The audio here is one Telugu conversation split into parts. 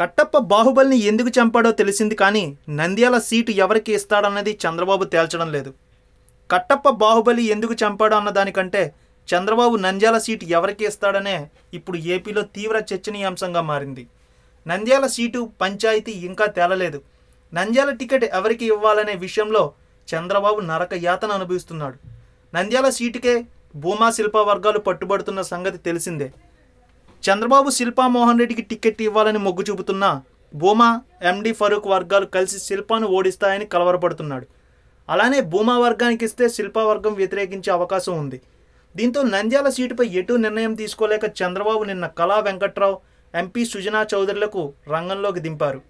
కట్టప్ప బాహుబలిని ఎందుకు చంపాడో తెలిసింది కానీ నంద్యాల సీటు ఎవరికి ఇస్తాడన్నది చంద్రబాబు తేల్చడం లేదు. కట్టప్ప బాహుబలి ఎందుకు చంపాడో అన్న దానికంటే చంద్రబాబు నంద్యాల సీటు ఎవరికి ఇస్తాడనే ఇప్పుడు ఏపీలో తీవ్ర చర్చనీయాంశంగా మారింది. నంద్యాల సీటు పంచాయతీ ఇంకా తేలలేదు. నంద్యాల టికెట్ ఎవరికి ఇవ్వాలనే విషయంలో చంద్రబాబు నరక యాతన అనుభవిస్తున్నాడు. నంద్యాల సీటుకే భూమా శిల్ప వర్గాలు పట్టుబడుతున్న సంగతి తెలిసిందే. చంద్రబాబు శిల్పా మోహన్ రెడ్డికి టికెట్ ఇవ్వాలని మొగ్గు చూపుతున్న భూమా ఎండి ఫరూక్ వర్గాలు కలిసి శిల్పాను ఓడిస్తాయని కలవరపడుతున్నాడు. అలానే భూమా వర్గానికి ఇస్తే శిల్పా వర్గం వ్యతిరేకించే అవకాశం ఉంది. దీంతో నంద్యాల సీటుపై ఎటు నిర్ణయం తీసుకోలేక చంద్రబాబు నిన్న కళా వెంకట్రావు ఎంపీ సుజనా చౌదరులకు రంగంలోకి దింపారు.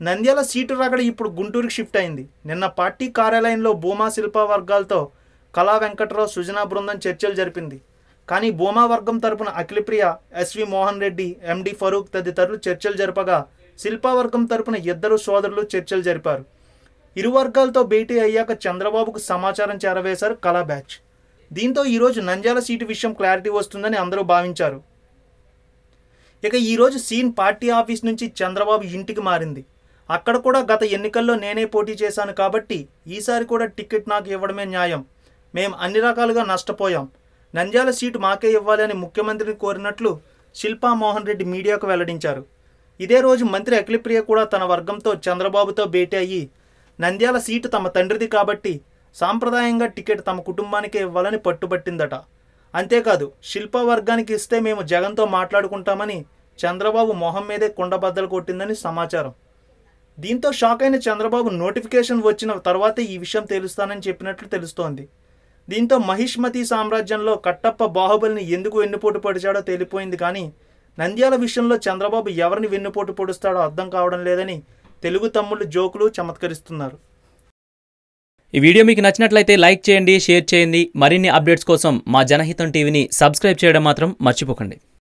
నంద్యాల సీటు రగడ ఇప్పుడు గుంటూరుకి షిఫ్ట్ అయింది. నిన్న పార్టీ కార్యాలయంలో భూమా శిల్పా వర్గాలతో కళా వెంకట్రావు సుజనా బృందం చర్చలు జరిపింది. కానీ భూమా వర్గం తరపున Akhilapriya S V Mohan Reddy M D Farooq తదితరులు చర్చలు జరపగా శిల్పావర్గం తరపున ఇద్దరు సోదరులు చర్చలు జరిపారు. ఇరు వర్గాలతో భేటీ అయ్యాక చంద్రబాబుకు సమాచారం చేరవేశారు కళా బ్యాచ్. దీంతో ఈరోజు నంద్యాల సీటు విషయం క్లారిటీ వస్తుందని అందరూ భావించారు. ఇక ఈరోజు సీన్ పార్టీ ఆఫీస్ నుంచి చంద్రబాబు ఇంటికి మారింది. అక్కడ కూడా గత ఎన్నికల్లో నేనే పోటీ చేశాను కాబట్టి ఈసారి కూడా టికెట్ నాకు ఇవ్వడమే న్యాయం. మేం అన్ని రకాలుగా నష్టపోయాం. నంద్యాల సీటు మాకే ఇవ్వాలి అని ముఖ్యమంత్రిని కోరినట్లు శిల్పా మోహన్ రెడ్డి మీడియాకు వెల్లడించారు. ఇదే రోజు మంత్రి అఖిలప్రియ కూడా తన వర్గంతో చంద్రబాబుతో భేటీ అయ్యి నంద్యాల సీటు తమ తండ్రిది కాబట్టి సాంప్రదాయంగా టికెట్ తమ కుటుంబానికే ఇవ్వాలని పట్టుబట్టిందట. అంతేకాదు శిల్పా వర్గానికి ఇస్తే మేము జగన్తో మాట్లాడుకుంటామని చంద్రబాబు మొహం మీదే కుండబద్దలు కొట్టిందని సమాచారం. దీంతో షాక్ అయిన చంద్రబాబు నోటిఫికేషన్ వచ్చిన తర్వాతే ఈ విషయం తెలుస్తానని చెప్పినట్లు తెలుస్తోంది. దీంతో మహిష్మతి సామ్రాజ్యంలో కట్టప్ప బాహుబలిని ఎందుకు వెన్నుపోటు పొడిచాడో తేలిపోయింది కానీ నంద్యాల విషయంలో చంద్రబాబు ఎవరిని వెన్నుపోటు పొడుస్తాడో అర్థం కావడం లేదని తెలుగు తమ్ముళ్ళు జోకులు చమత్కరిస్తున్నారు. ఈ వీడియో మీకు నచ్చినట్లయితే లైక్ చేయండి షేర్ చేయండి. మరిన్ని అప్డేట్స్ కోసం మా జనహితం టీవీని సబ్స్క్రైబ్ చేయడం మాత్రం మర్చిపోకండి.